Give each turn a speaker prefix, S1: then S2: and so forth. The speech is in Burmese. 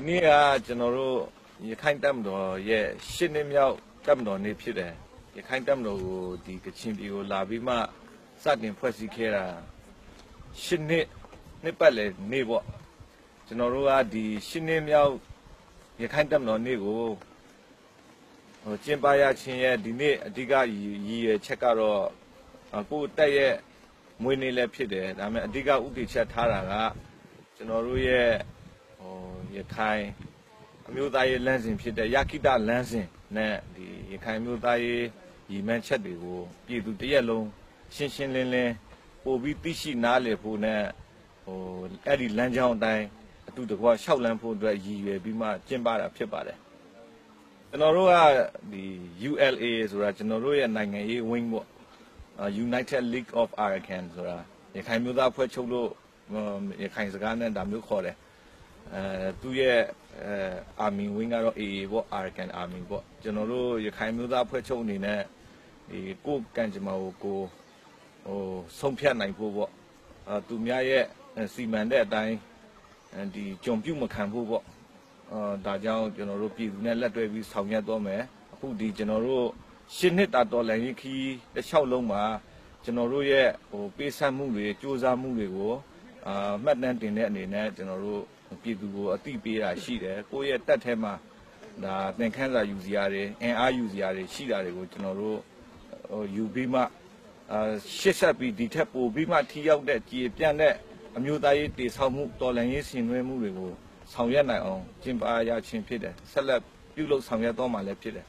S1: ဒီနေ့ကကျွန်တော်တို့ရခိုင်တပ်မတော်ရဲ့ရှစ်နှစ်မြောက်တပ်မတော်နေ့ဖြစ်တယ်ရခိုင်တပ်မတော်ကိုဒီကချင်ပြည်ကိုလာပြီးမှစတင်ဖွဲ့စည်းခဲ့တာရှစ်နှစ်နှစ်ပတ်လည်နေ့ပေါ့ကျွန်တော်တို့ကဒီရှစ်နှစ်မြောက်ရခိုင်တပ်မတော်နေ့ကိုဟိုကျင်းပရခြင်းရဲ့ဒီနေ့အဓိကရည်ရွယ်ချက်ကတော့ကိုတက်ရဲ့မွေးနေ့လည်းဖြစ်တယ်ဒါပေမဲ့အဓိကဥတည်ချက်ထားတာကကျွန်တော်တို့ရဲ့ ဟိုရခိုင်အမျိုးသားရေးလမ်းစဉ်ဖြစ်တဲ့ရခိတလမ်းစဉ်နဲ့ဒီရခိုင်အမျိုးသားရေးရည်မှန်းချက်တွေကိုပြည်သူတရက်လုံးရှင်းရှင်းလင်းလင်းပို့ပြီးသိရှိနားလည်ဖို့နဲ့ဟိုအဲ့ဒီလမ်းကြောင်းအတိုင်းအတူတကွရှောက်လန်းဖို့အတွက်ရည်ရွယ်ပြီးမှကျင်းပတာဖြစ်ပါတယ်ကျွန်တော်တို့ကဒီ ULA ဆိုတာကျွန်တော်တို့ရဲ့နိုင်ငံရေး wing ပေါ့ United League of Arakan ဆိုတာရခိုင်မျိုးသားဖွဲ့ချုပ်လို့ရခိုင်စကားနဲ့ဒါမျိုးခေါ်တယ် အဲသူ့ရဲ့အဲအာမီဝင်းကတော့ AA ပေါ့ Arakan Army ပေါ့ကျွန်တော်တို့ရခိုင်မျိုးသားဖွဲ့ချုပ်အနေနဲ့ဒီကိုယ်ကန်ကြမ္မာကိုကိုဟိုဆုံးဖြတ်နိုင်ဖို့ပေါ့အဲသူများရဲ့စီမံတဲ့အတိုင်းဒီကြုံပြုတ်မခံဖို့ပေါ့အဲဒါကြောင့်ကျွန်တော်တို့ပြည်သူနဲ့လက်တွဲပြီးဆောင်ရွက်တော့မယ်အခုဒီကျွန်တော်တို့ရှင်းနှစ်တာတော်လိုင်းခီးတစ်လျှောက်လုံးမှာကျွန်တော်တို့ရဲ့ဟိုပေးဆပ်မှုတွေစူးစမ်းမှုတွေကိုအာမှတ်တမ်းတင်တဲ့အနေနဲ့ကျွန်တော်တို့ ပြည်သူကိုအသိပေးတာရှိတယ်ကိုယ့်ရဲ့တက်ထဲမှာဒါသင်ခန်းစာယူစီရတယ်အင်အားယူစီရတယ်ရှိတာတွေကိုကျွန်တော်တို့ဟိုယူပြီးမှအာရှစ်ဆက်ပြီးဒီထက်ပိုပြီးမှထိရောက်တဲ့ကြည်ပြန့်တဲ့အမျိုးသားရေးတည်ဆောက်မှုတော်လှန်ရေးဆင်နွှဲမှုတွေကိုဆောင်ရွက်နိုင်အောင်ကျင့်ပအားရခြင်းဖြစ်တယ်ဆက်လက်ပြုလုပ်ဆောင်ရွက်တော့မှလည်းဖြစ်တယ်